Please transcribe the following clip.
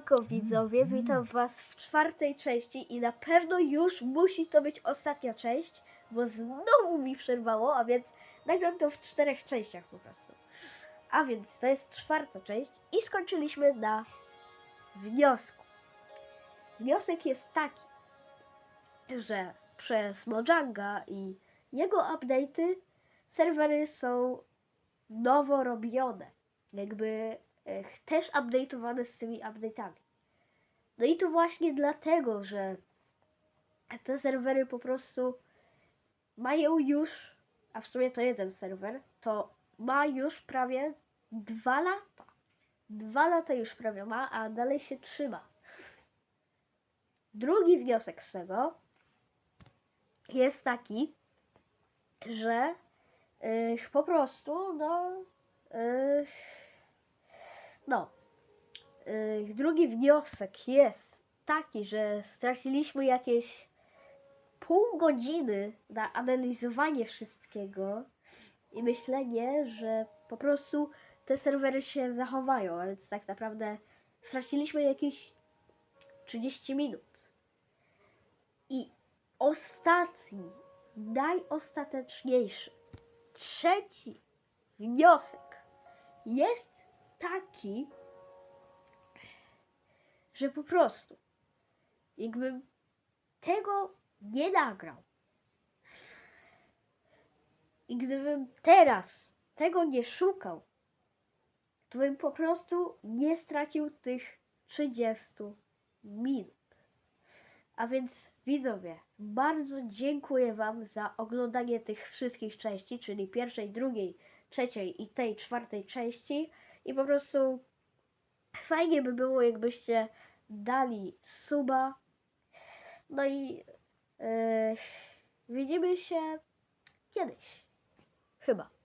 Siemanko widzowie, witam was w czwartej części i na pewno już musi to być ostatnia część, bo znowu mi przerwało, a więc nagram to w czterech częściach po prostu. A więc to jest czwarta część i skończyliśmy na wniosku. Wniosek jest taki, że przez Mojanga i jego update'y serwery są nowo robione. Jakby też update'owane z tymi update'ami. No i to właśnie dlatego, że te serwery po prostu mają już, a w sumie to jeden serwer, to ma już prawie dwa lata. Dwa lata już prawie ma, a dalej się trzyma. Drugi wniosek z tego jest taki, że yy, po prostu, no, yy, no, yy, drugi wniosek jest taki, że straciliśmy jakieś pół godziny na analizowanie wszystkiego i myślenie, że po prostu te serwery się zachowają, więc tak naprawdę straciliśmy jakieś 30 minut. I ostatni, najostateczniejszy, trzeci wniosek jest taki, że po prostu, jakbym tego nie nagrał, i gdybym teraz tego nie szukał, to bym po prostu nie stracił tych 30 minut. A więc widzowie, bardzo dziękuję Wam za oglądanie tych wszystkich części, czyli pierwszej, drugiej, trzeciej i tej czwartej części. I po prostu fajnie by było, jakbyście dali suba. No i yy, widzimy się kiedyś. Chyba.